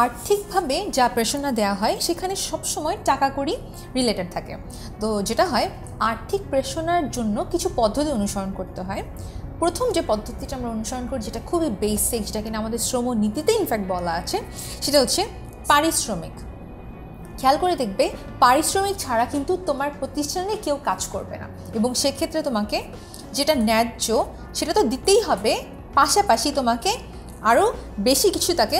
আর্থিকভাবে যা প্রেশনা দেওয়া হয়, সেখানে সবসময় টাকা করি রিলেটেড থাকে। তো যেটা হয়, আর্থিক প্রেশনার জন্য কিছু পদ্ধতি অনুসরণ করতে হয়। প্রথম যে পদ্ধতিটা আমরা অনুসরণ করি, যেটা খুবই বেসিক যেটা কিনা আমাদের শ্রম নীতিতে ইনফ্যাক্ট বলা আছে, সেটা হচ্ছে পারিশ্রমিক। খেয়াল করে দেখবে, পারিশ্রমিক ছাড়া কিন্তু তোমার প্রতিষ্ঠানে কেউ কাজ করবে না। এবং সেক্ষেত্রে তোমাকে যেটা ন্যায্য, সেটা তো দিতেই হবে। পাশাপাশি তোমাকে আরও বেশি কিছু তাকে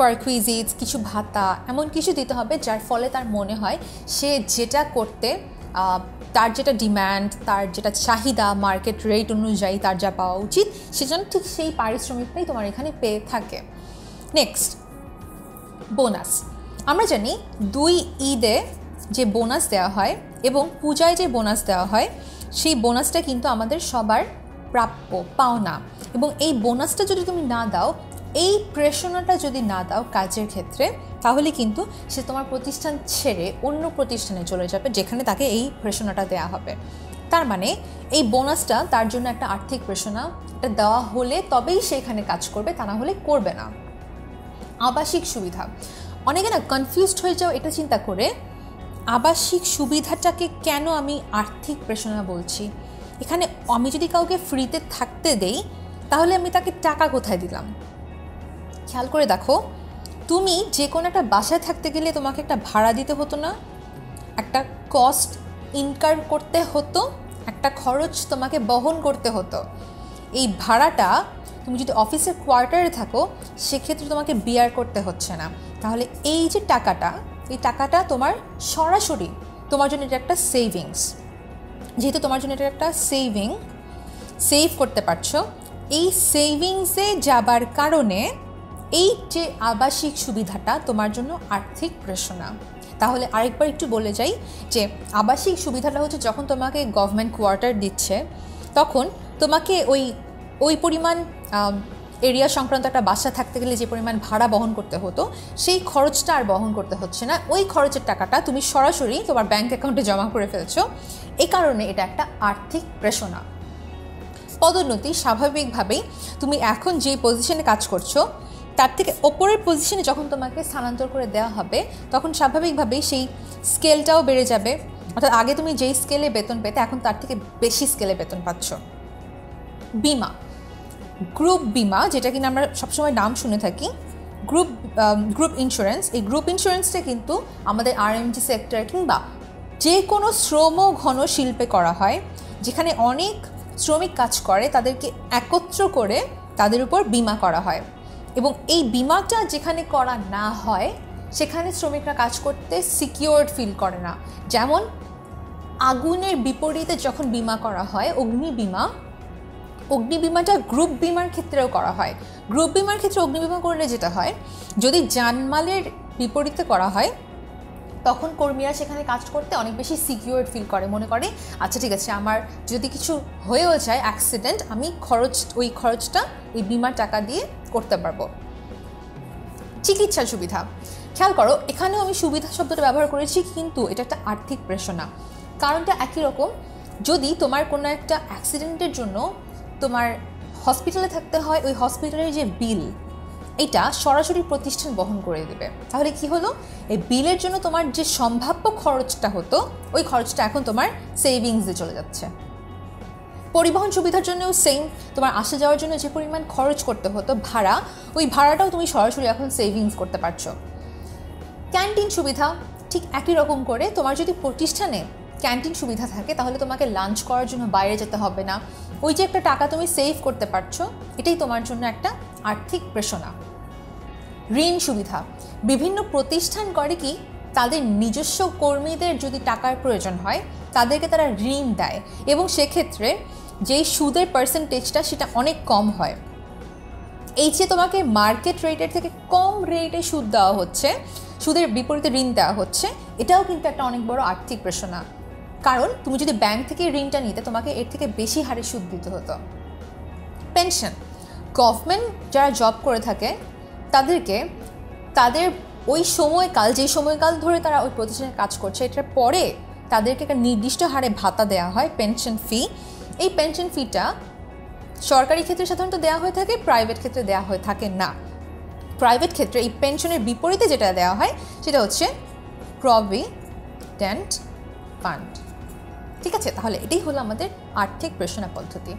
পারকুইজিটস কিছু ভাতা, এমন কিছু দিতে হবে যার ফলে তার মনে হয় সে যেটা করতে তার যেটা ডিম্যান্ড তার যেটা চাহিদা, মার্কেট রেট অনুযায়ী তার যা পাওয়া উচিত সেজন্য ঠিক সেই পারিশ্রমিকটাই তোমার এখানে পেয়ে থাকে। নেক্সট বোনাস আমরা জানি দুই ঈদে যে বোনাস দেওয়া হয় এবং পূজায় যে বোনাস দেওয়া হয়, সেই বোনাসটা কিন্তু আমাদের সবার প্রাপ্য পাওনা এবং এই বোনাসটা যদি তুমি না দাও, এই প্রেষণাটা যদি না দাও কাজের ক্ষেত্রে, তাহলে কিন্তু সে তোমার প্রতিষ্ঠান ছেড়ে অন্য প্রতিষ্ঠানে চলে যাবে, যেখানে তাকে এই প্রেষণাটা দেওয়া হবে। তার মানে এই বোনাসটা তার জন্য একটা আর্থিক প্রেষণা এটা দেওয়া হলে তবেই সে এখানে কাজ করবে, তা না হলে করবে না। আবাসিক সুবিধা। অনেকে না কনফিউজড হয়ে যাও এটা চিন্তা করে, আবাসিক সুবিধাটাকে কেন আমি আর্থিক প্রেষণা বলছি? এখানে আমি যদি কাউকে ফ্রিতে থাকতে দেই, তাহলে আমি তাকে টাকা কোথায় দিলাম? খেয়াল করে দেখো, তুমি যে কোনো একটা বাসায় থাকতে গেলে তোমাকে একটা ভাড়া দিতে হতো না, একটা কস্ট ইনকার করতে হতো, একটা খরচ তোমাকে বহন করতে হতো। এই ভাড়াটা তুমি যদি অফিসের কোয়ার্টারে থাকো, সেক্ষেত্রে তোমাকে বিয়ার করতে হচ্ছে না। তাহলে এই যে টাকাটা, এই টাকাটা তোমার সরাসরি তোমার জন্য এটা একটা সেভিংস যেহেতু তোমার জন্য এটা একটা সেভিং সেভ করতে পারছ, এই সেভিংসে যাবার কারণে এই যে আবাসিক সুবিধাটা তোমার জন্য আর্থিক প্রেষণা তাহলে আরেকবার একটু বলে যাই যে আবাসিক সুবিধাটা হচ্ছে যখন তোমাকে গভর্নমেন্ট কোয়ার্টার দিচ্ছে, তখন তোমাকে ওই ওই পরিমাণ এরিয়া সংক্রান্ত একটা বাসা থাকতে গেলে যে পরিমাণ ভাড়া বহন করতে হতো, সেই খরচটা আর বহন করতে হচ্ছে না। ওই খরচের টাকাটা তুমি সরাসরি তোমার ব্যাঙ্ক অ্যাকাউন্টে জমা করে ফেলছো। এই কারণে এটা একটা আর্থিক প্রেষণা পদোন্নতি স্বাভাবিকভাবেই তুমি এখন যে পজিশনে কাজ করছ, তার থেকে ওপরের পজিশনে যখন তোমাকে স্থানান্তর করে দেওয়া হবে, তখন স্বাভাবিকভাবেই সেই স্কেলটাও বেড়ে যাবে। অর্থাৎ আগে তুমি যেই স্কেলে বেতন পেতে, এখন তার থেকে বেশি স্কেলে বেতন পাচ্ছ। বিমা। গ্রুপ বিমা যেটা কিনা আমরা সবসময় নাম শুনে থাকি গ্রুপ গ্রুপ ইন্স্যুরেন্স এই গ্রুপ ইন্স্যুরেন্সটা কিন্তু আমাদের আরএমজি সেক্টর কিংবা যে কোনো শ্রম ঘন শিল্পে করা হয়, যেখানে অনেক শ্রমিক কাজ করে, তাদেরকে একত্র করে তাদের উপর বিমা করা হয়। এবং এই বিমাটা যেখানে করা না হয়, সেখানে শ্রমিকরা কাজ করতে সিকিওর্ড ফিল করে না। যেমন আগুনের বিপরীতে যখন বিমা করা হয়, অগ্নি বিমা অগ্নি বিমাটা গ্রুপ বিমার ক্ষেত্রেও করা হয়। গ্রুপ বিমার ক্ষেত্রে অগ্নি বিমা করলে যেটা হয়, যদি জানমালের বিপরীতে করা হয়, তখন কর্মীরা সেখানে কাজ করতে অনেক বেশি সিকিউর ফিল করে, মনে করে আচ্ছা ঠিক আছে, আমার যদি কিছু হয়েও যায় অ্যাক্সিডেন্ট আমি খরচ, ওই খরচটা, এই বিমার টাকা দিয়ে করতে পারব। চিকিৎসা সুবিধা। খেয়াল করো, এখানেও আমি সুবিধা শব্দটা ব্যবহার করেছি, কিন্তু এটা একটা আর্থিক প্রেষণা কারণটা একই রকম, যদি তোমার কোনো একটা অ্যাক্সিডেন্টের জন্য তোমার হসপিটালে থাকতে হয়, ওই হসপিটালের যে বিল এটা সরাসরি প্রতিষ্ঠান বহন করে দেবে। তাহলে কি হলো? এই বিলের জন্য তোমার যে সম্ভাব্য খরচটা হতো, ওই খরচটা এখন তোমার সেভিংসে চলে যাচ্ছে। পরিবহন সুবিধার জন্যও সেম তোমার আসা যাওয়ার জন্য যে পরিমাণ খরচ করতে হতো ভাড়া, ওই ভাড়াটাও তুমি সরাসরি এখন সেভিংস করতে পারছ। ক্যান্টিন সুবিধা, ঠিক একই রকম করে তোমার যদি প্রতিষ্ঠানে ক্যান্টিন সুবিধা থাকে, তাহলে তোমাকে লাঞ্চ করার জন্য বাইরে যেতে হবে না। ওই যে একটা টাকা তুমি সেভ করতে পারছ, এটাই তোমার জন্য একটা আর্থিক প্রেষণা। ঋণ সুবিধা, বিভিন্ন প্রতিষ্ঠান করে কি, তাদের নিজস্ব কর্মীদের যদি টাকার প্রয়োজন হয়, তাদেরকে তারা ঋণ দেয়। এবং সেক্ষেত্রে যেই সুদের পার্সেন্টেজটা সেটা অনেক কম হয়। এই যে তোমাকে মার্কেট রেটের থেকে কম রেটে সুদ দেওয়া হচ্ছে, সুদের বিপরীতে ঋণ দেওয়া হচ্ছে, এটাও কিন্তু একটা অনেক বড় আর্থিক প্রেষণা। কারণ তুমি যদি ব্যাংক থেকে ঋণটা নিতে, তোমাকে এর থেকে বেশি হারে সুদ দিতে হতো। পেনশন গভর্নমেন্ট যারা জব করে থাকে, তাদেরকে তাদের ওই সময়কাল, যেই সময়কাল ধরে তারা ওই প্রতিষ্ঠানে কাজ করছে, এটার পরে তাদেরকে একটা নির্দিষ্ট হারে ভাতা দেওয়া হয় পেনশন ফি এই পেনশন ফিটা সরকারি ক্ষেত্রে সাধারণত দেওয়া হয়ে থাকে প্রাইভেট ক্ষেত্রে দেওয়া হয়ে থাকে না। প্রাইভেট ক্ষেত্রে এই পেনশনের বিপরীতে যেটা দেওয়া হয়, সেটা হচ্ছে প্রভিডেন্ট ফান্ড ঠিক আছে তাহলে এটাই হলো আমাদের আর্থিক প্রেষণা পদ্ধতি।